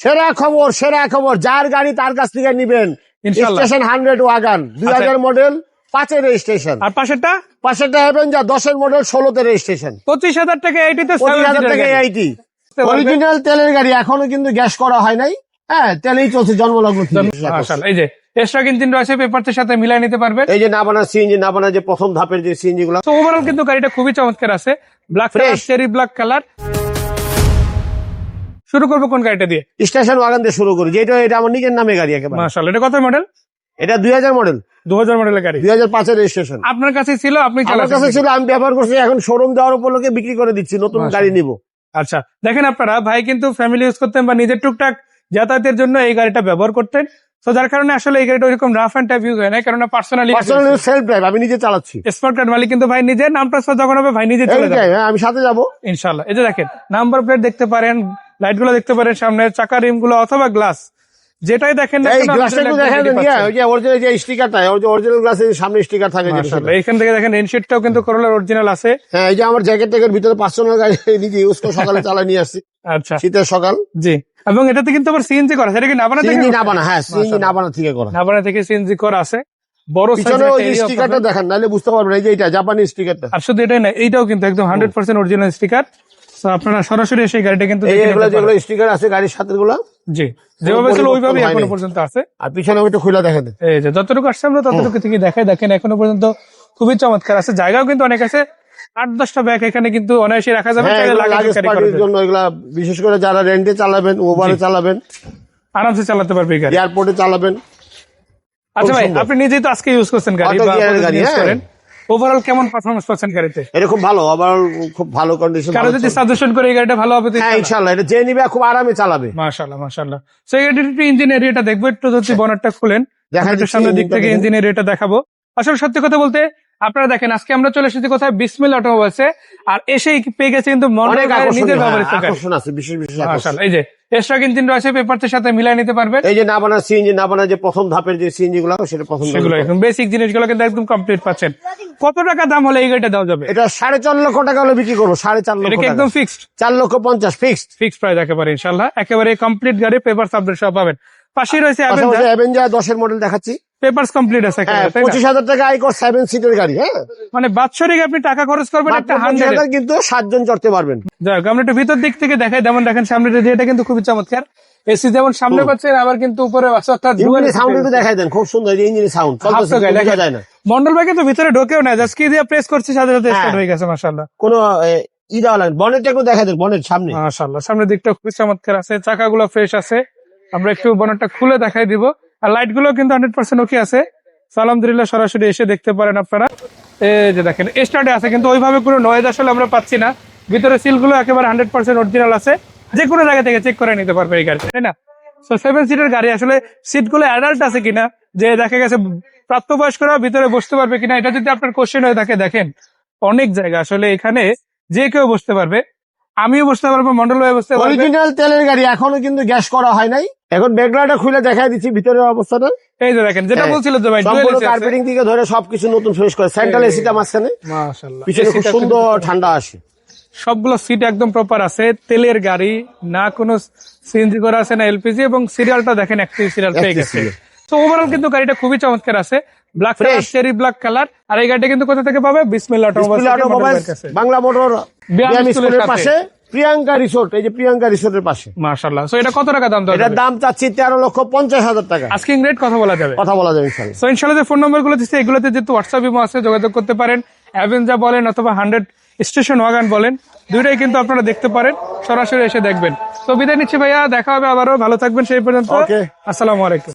সেরা খবর সেরা খবর যার গাড়ি তার কাছ থেকে নিবেন। স্টেশন হান্ড্রেড ওয়াগান দুই হাজার মডেল পাঁচের রেজিস্ট্রেশন আর পাশেরটা? পাশেরটা হবেন যা দশের মডেল ষোলোতে রেজিস্ট্রেশন পঁচিশ হাজার টাকা এইটিতে পঁচিশ হাজার টাকা এইটি অরিজিনাল তেলের গাড়ি এখনও কিন্তু গ্যাস করা হয় নাই। হ্যাঁ তেলেই চলছে জন্মলগ্ন। এই যে এক্সট্রা ইঞ্জিন রয়েছে পেপারটির সাথে মিলাই নিতে পারবেন। এই যে নাবানা সিএনজি নাবানা যে প্রথম ধাপের যে সিএনজি গুলো। ওভারঅল কিন্তু গাড়িটা খুবই চমৎকার আছে। Black colour cherry black colour শুরু করব কোন গাড়িটা দিয়ে? স্টেশন ওয়াগান দিয়ে শুরু করি। যেটা এটা আমার নিজের নামে গাড়ি একেবারে। মাশাআল্লাহ এটা কত মডেল এটা দুই হাজার মডেল দু হাজার মডেলের গাড়ি। দুই হাজার পাঁচের রেজিস্ট্রেশন আপনার কাছে ছিল আপনি আমার কাছে ছিল আমি ব্যবহার করছি এখন শোরুম দেওয়ার উপলক্ষে বিক্রি করে দিচ্ছি নতুন গাড়ি নিব। আচ্ছা দেখেন আপনারা ভাই কিন্তু ফ্যামিলি ইউজ করতেন বা নিজের টুকটাক যাতায়াতের জন্য এই গাড়িটা ব্যবহার করতেন। তো যার কারণে আসলে এই গাড়িটা ওইরকম রাফ অ্যান্ড টাইপ ইউজ হয় না কারণ পার্সোনালি পার্সোনাল সেলফ ড্রাইভ আমি নিজে চালাচ্ছি। স্মার্ট কার্ড মালিক কিন্তু ভাই নিজে নাম ট্রান্সফার যখন হবে ভাই নিজে চলে যাবে। হ্যাঁ, আমি সাথে যাব। ইনশাল্লাহ এই যে দেখেন নাম্বার প্লেট দেখতে পারেন লাইটগুলো দেখতে পারেন সামনে চাকা রিমগুলো অথবা গ্লাস। যেটাই দেখেন না যে অরিজিনাল যে স্টিকারটা ওই অরিজিনাল গ্লাসের সামনে স্টিকার থাকে এখান থেকে দেখেন রেনশিটটাও কিন্তু করোলার অরিজিনাল আছে। হ্যাঁ এই যে আমার জ্যাকেট ভিতরে পার্সোনাল গাড়ি নিজে ইউজ করে সকালে চালা নিয়ে আসছি। আচ্ছা। শীতের সকাল। জি এবং এটাতে কিন্তু আবার সিএনজি করা সেটা কি নাবানা থেকে? নাবানা হ্যাঁ সিএনজি নাবানা থেকে করা। নাবানা থেকে সিএনজি করা আছে। বড় স্টিকারটা দেখেন নাহলে বুঝতে পারবেন এই যে এটা জাপানি স্টিকারটা। আর শুধু এটাই না এইটাও কিন্তু একদম হান্ড্রেড পার্সেন্ট অরিজিনাল স্টিকার। আপনারা সরাসরি সেই গাড়িটা কিন্তু দেখে এগুলো যেগুলো স্টিকার আছে গাড়ির সাথে গুলো জি যেভাবে ছিল ওইভাবেই এখনও পর্যন্ত আছে। আর পিছনে ওইটা খুলে দেখেন এই যে যতটুকু আসছে আমরা ততটুকু থেকে দেখাই। দেখেন এখনও পর্যন্ত খুবই চমৎকার আছে। জায়গাও কিন্তু অনেক আছে। আট দশটা ব্যাগ এখানে কিন্তু অনায়াসে রাখা যাবে। হ্যাঁ। জন্য এগুলা বিশেষ করে যারা রেন্টে চালাবেন ওভারে চালাবেন আরামসে চালাতে পারবে এয়ারপোর্টে চালাবেন। আচ্ছা ভাই আপনি নিজেই তো আজকে ইউজ করছেন গাড়ি বা ইউজ হ্যাঁ। করেন। ওভারঅল কেমন পারফরমেন্স পাচ্ছেন গাড়িতে? এটা খুব ভালো আবার খুব ভালো কন্ডিশন কারও যদি সাজেশন করে এই গাড়িটা ভালো হবে হ্যাঁ ইনশাল্লাহ এটা যে নিবে খুব আরামে চালাবে। মাশাআল্লাহ মাশাআল্লাহ। সো এই গাড়ির একটু ইঞ্জিন এরিয়াটা দেখব একটু যদি বনারটা খুলেন একটু সামনের দিক থেকে ইঞ্জিন এরিয়াটা দেখাবো। আসলে সত্যি কথা বলতে আপনারা দেখেন আজকে আমরা চলে এসেছি কোথায়? বিসমিল অটোমোবাইলসে আর এসেই পেয়ে গেছে কিন্তু মন্ডল অনেক গাড়ির আকর্ষণ নিজের ব্যবহৃত আকর্ষণ আছে বিশেষ বিশেষ আকর্ষণ। এই যে এক্সট্রা ইঞ্জিন রয়েছে সাথে মিলাই নিতে পারবেন। এই যে নাবানা সিএনজি নাবানা যে প্রথম ধাপের যে সিএনজি গুলো সেটা প্রথম সেগুলো বেসিক জিনিসগুলো কিন্তু একদম কমপ্লিট পাচ্ছেন। কত টাকা দাম হলে এই গাড়িটা দেওয়া যাবে? এটা সাড়ে চার লক্ষ টাকা হলে বিক্রি করব সাড়ে চার লক্ষ টাকা। একদম ফিক্সড চার লক্ষ পঞ্চাশ ফিক্সড ফিক্সড প্রাইস একেবারে ইনশাল্লাহ একেবারে কমপ্লিট গাড়ি পেপার সাবজেক্ট সব পাবেন। পাশে রয়েছে অ্যাভেঞ্জার দশের মডেল দেখাচ্ছি। পেপারস কমপ্লিট আছে হ্যাঁ? পঁচিশ হাজার টাকা আইকর সেভেন সিটের গাড়ি হ্যাঁ? মানে বাৎসরিক আপনি টাকা খরচ করবেন একটা পঁচিশ হান্ড্রেড হাজার কিন্তু সাতজন চড়তে পারবেন। যাক আমরা একটু ভিতর দিক থেকে দেখাই যেমন দেখেন সামনে যে এটা কিন্তু খুবই চমৎকার। এসি যেমন সামনে পাচ্ছেন আবার কিন্তু উপরে আছে অর্থাৎ ইঞ্জিনের সাউন্ড একটু দেখাই দেন খুব সুন্দর ইঞ্জিনের সাউন্ড দেখা যায় না। মন্ডল ভাই কিন্তু ভিতরে ঢোকেও না জাস্ট কি দিয়ে প্রেস করছে সাথে সাথে হ্যাঁ। স্টার্ট হয়ে গেছে মাশাআল্লাহ। কোনো এ, ই দেওয়া লাগে বনেটটা একটু দেখা দেন বনেট সামনে। মাশাআল্লাহ সামনের দিকটা খুবই চমৎকার আছে চাকাগুলো ফ্রেশ আছে। আমরা একটু বনেটটা খুলে দেখাই দিব। আর লাইটগুলো কিন্তু হান্ড্রেড পার্সেন্ট ওকে আছে। আলহামদুলিল্লাহ, সরাসরি এসে দেখতে পারেন আপনারা। এই যে দেখেন স্টার্টে আছে, কিন্তু ওইভাবে কোনো নয়েজ আসলে আমরা পাচ্ছি না। ভিতরে সিলগুলো একেবারে হান্ড্রেড পার্সেন্ট অরিজিনাল আছে। যে কোনো জায়গা থেকে চেক করে নিতে পারবে এই গাড়ি তাই না? তো সেভেন সিটের গাড়ি, আসলে সিটগুলো অ্যাডাল্ট আছে কিনা, যে দেখা গেছে প্রাপ্তবয়স্করা ভিতরে বসতে পারবে কিনা, এটা যদি আপনার কোশ্চেন হয়ে থাকে, দেখেন, অনেক জায়গা, আসলে এখানে যে কেউ বসতে পারবে। আমিও বসতে পারব, মন্ডল ভাই বসতে পারবে। অরিজিনাল তেলের গাড়ি, এখনও কিন্তু গ্যাস করা হয় নাই। এখন ব্যাকগ্রাউন্ডটা খুলে দেখাই দিচ্ছি ভিতরের অবস্থাটা। এই যে দেখেন যেটা হ্যাঁ, বলছিল যে ভাই সম্পূর্ণ কার্পেটিং থেকে ধরে সবকিছু নতুন ফ্রেশ করে সেন্ট্রাল এসিটা মাঝখানে। মাশাআল্লাহ। পিছনে খুব সুন্দর ঠান্ডা আসে সবগুলো সিট একদম প্রপার আছে তেলের গাড়ি না কোনো সিএনজি করা আছে না এলপিজি এবং সিরিয়ালটা দেখেন একটি সিরিয়াল পেয়ে গেছে। তো ওভারঅল কিন্তু গাড়িটা খুবই চমৎকার আছে। Black colour cherry black colour আর এই গাড়িটা কিন্তু কোথা থেকে পাবে? বিসমিল্লাহ কাছে। বাংলা মোটর স্কুলের পাশে। প্রিয়াঙ্কা রিসোর্ট এই যে প্রিয়াঙ্কা রিসোর্টের পাশে। মাশাআল্লাহ। সো এটা কত টাকা দাম এটার দাম চাচ্ছি তেরো লক্ষ পঞ্চাশ হাজার টাকা। আস্কিং রেট কথা বলা যাবে। কথা বলা যাবে ইনশাল্লাহ সো ইনশাল্লাহ যে ফোন নম্বরগুলো দিচ্ছে এগুলোতে যেহেতু হোয়াটসঅ্যাপ ইমো আছে যোগাযোগ করতে পারেন। অ্যাভেঞ্জা বলেন অথবা হান্ড্রেড স্টেশন ওয়াগান বলেন দুইটাই কিন্তু আপনারা দেখতে পারেন। সরাসরি এসে দেখবেন। তো বিদায় নিচ্ছি ভাইয়া দেখা হবে আবারও। ভালো থাকবেন সেই পর্যন্ত. আসসালামু আলাইকুম।